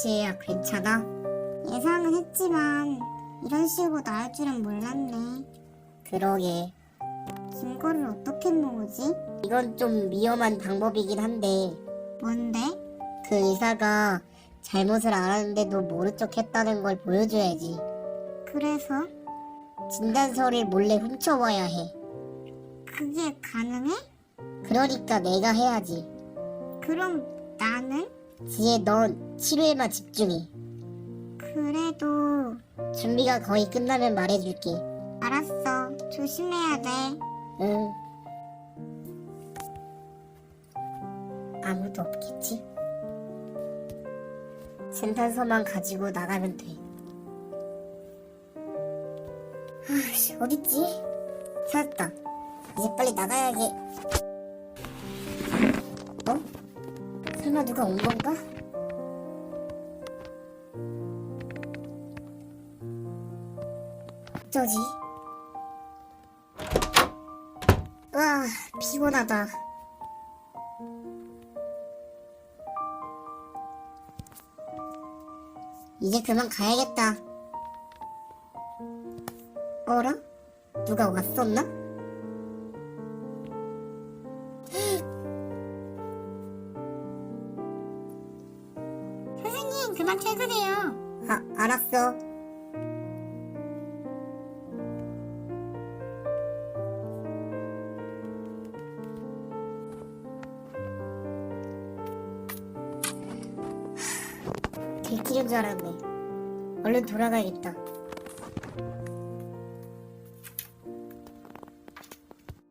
지혜야 괜찮아? 예상은 했지만 이런 식으로 나올 줄은 몰랐네. 그러게 증거를 어떻게 모으지? 이건 좀 위험한 방법이긴 한데 뭔데? 그 의사가 잘못을 알았는데도 모른 척 했다는 걸 보여줘야지 그래서 진단서를 몰래 훔쳐와야 해 그게 가능해? 그러니까 내가 해야지 그럼 나는? 지혜 넌 치료에만 집중해 그래도 준비가 거의 끝나면 말해줄게 알았어. 조심해야 돼. 응 아무도 없겠지? 진단서만 가지고 나가면 돼 아씨 어딨지? 찾았다 이제 빨리 나가야지 어? 설마 누가 온 건가? 어쩌지? 와 피곤하다 이제 그만 가야겠다 어라? 누가 왔었나? 선생님, 그만 퇴근해요. 아 알았어. 들키는 줄 알았네. 얼른 돌아가야겠다